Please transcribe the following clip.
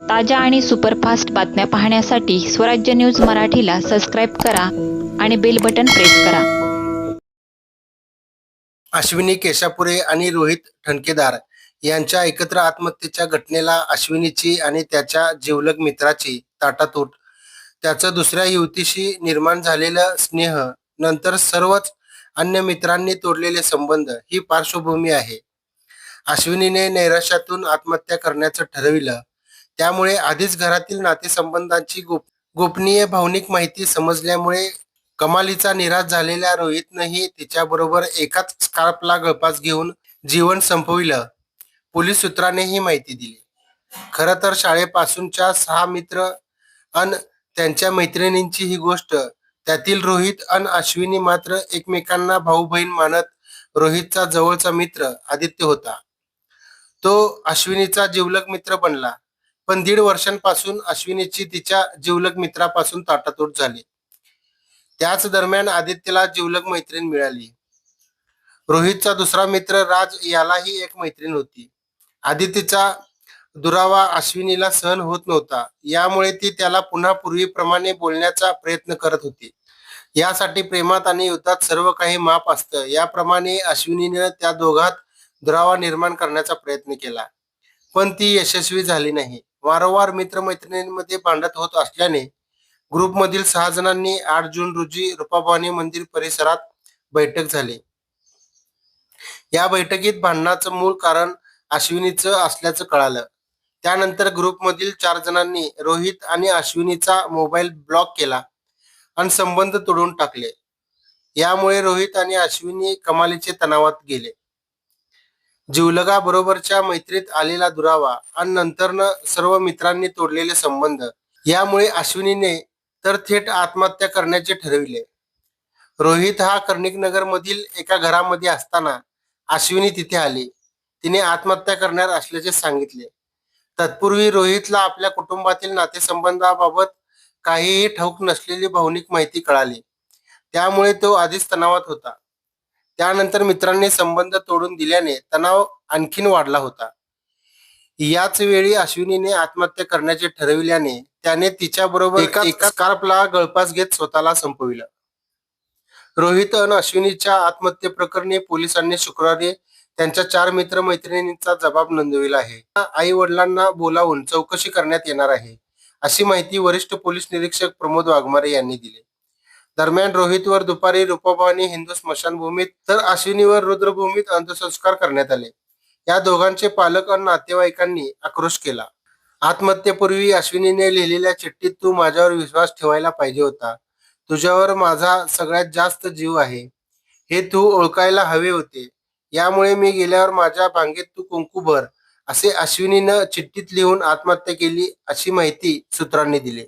ताज्या आणि सुपरफास्ट बातम्या पाहण्यासाठी स्वराज्य न्यूज मराठीला सबस्क्राईब करा आणि बेल बटन प्रेस करा. अश्विनी केशापुरे आणि रोहित ठणकेदार यांच्या एकत्र आत्महत्येच्या घटनेला अश्विनीची आणि त्याच्या जिवलग मित्राची ताटातूट. त्याचं दुसऱ्या युवतीशी निर्माण झालेलं स्नेह नंतर सर्वच अन्य मित्रांनी तोडलेले संबंध ही पार्श्वभूमी आहे. अश्विनीने नैराश्यातून आत्महत्या करण्याचं ठरविलं. त्यामुळे आधीच घरातील नातेसंबंधांची गोप गोपनीय भावनिक माहिती समजल्यामुळे कमालीचा निराश झालेल्या रोहितनंही तिच्याबरोबर एकाच स्कार्पला गळपास घेऊन जीवन संपविलं. पोलीस सूत्राने ही माहिती दिली. खर तर शाळेपासूनच्या सहा मित्र अन त्यांच्या मैत्रिणींची ही गोष्ट त्यातील रोहित अन अश्विनी मात्र एकमेकांना भाऊ बहीण मानत रोहितचा जवळचा मित्र आदित्य होता. तो अश्विनीचा जिवलग मित्र बनला. पण दीड वर्षांपासून अश्विनीची तिच्या जीवलग मित्रापासून ताटातूट झाली. त्याच दरम्यान आदित्यला जीवलग मैत्रीण मिळाली. रोहितचा दुसरा मित्र राज यालाही एक मैत्रीण होती. आदित्यचा दुरावा अश्विनीला सहन होत नव्हता. यामुळे ती त्याला पुन्हा पूर्वीप्रमाणे बोलण्याचा प्रयत्न करत होती. यासाठी प्रेमात आणि युद्धात सर्व काही माप असतं. याप्रमाणे अश्विनीनं त्या दोघात दुरावा निर्माण करण्याचा प्रयत्न केला. पण ती यशस्वी झाली नाही. वारंवार मित्रमैत्रिणींमध्ये भांडत होत असल्याने ग्रुपमधील सहा जणांनी आठ जून रोजी रुपाभवानी मंदिर परिसरात बैठक झाली. या बैठकीत भांडणाचं मूळ कारण अश्विनीचं असल्याचं कळालं. त्यानंतर ग्रुपमधील चार जणांनी रोहित आणि अश्विनीचा मोबाईल ब्लॉक केला आणि संबंध तोडून टाकले. यामुळे रोहित आणि अश्विनी कमालीचे तणावात गेले. जिवलगाबरोबरच्या मैत्रीत आलेला दुरावा आणि नंतरनं सर्व मित्रांनी तोडलेले संबंध यामुळे अश्विनीने तर थेट आत्महत्या करण्याचे ठरविले. रोहित हा कर्णिकनगरमधील एका घरामध्ये असताना अश्विनी तिथे आली. तिने आत्महत्या करणार असल्याचे सांगितले. तत्पूर्वी रोहितला आपल्या कुटुंबातील नातेसंबंधाबाबत काहीही ठाऊक नसलेली भावनिक माहिती कळाली. त्यामुळे तो आधीच तणावात होता. त्यानंतर मित्रांनी संबंध तोडून दिल्याने तणाव आणखीन वाढला होता. याच वेळी अश्विनीने आत्महत्या करण्याचे ठरविल्याने त्याने तिच्या बरोबर एका एका स्कार्पला गळपास घेत स्वतःला संपविलं. रोहित आणि अश्विनीच्या आत्महत्येप्रकरणी पोलिसांनी शुक्रवारी त्यांच्या चार मित्र मैत्रिणींचा जबाब नोंदविला आहे. आई वडिलांना बोलावून चौकशी करण्यात येणार आहे अशी माहिती वरिष्ठ पोलीस निरीक्षक प्रमोद वाघमारे यांनी दिली. दरम्यान रोहितवर दुपारी रूपभवानी हिंदू स्मशानभूमीत तर अश्विनीवर रुद्रभूमीत अंत्यसंस्कार करण्यात आले. या दोघांचे पालक आणि नातेवाईकांनी आक्रोश केला. आत्महत्येपूर्वी अश्विनीने लिहिलेल्या चिठ्ठीत तू माझ्यावर विश्वास ठेवायला पाहिजे होता. तुझ्यावर माझा सगळ्यात जास्त जीव आहे. हे तू ओळखायला हवे होते. यामुळे मी गेल्यावर माझ्या भांगेत तू कुंकू भर असे अश्विनीनं चिठ्ठीत लिहून आत्महत्या केली अशी माहिती सूत्रांनी दिली.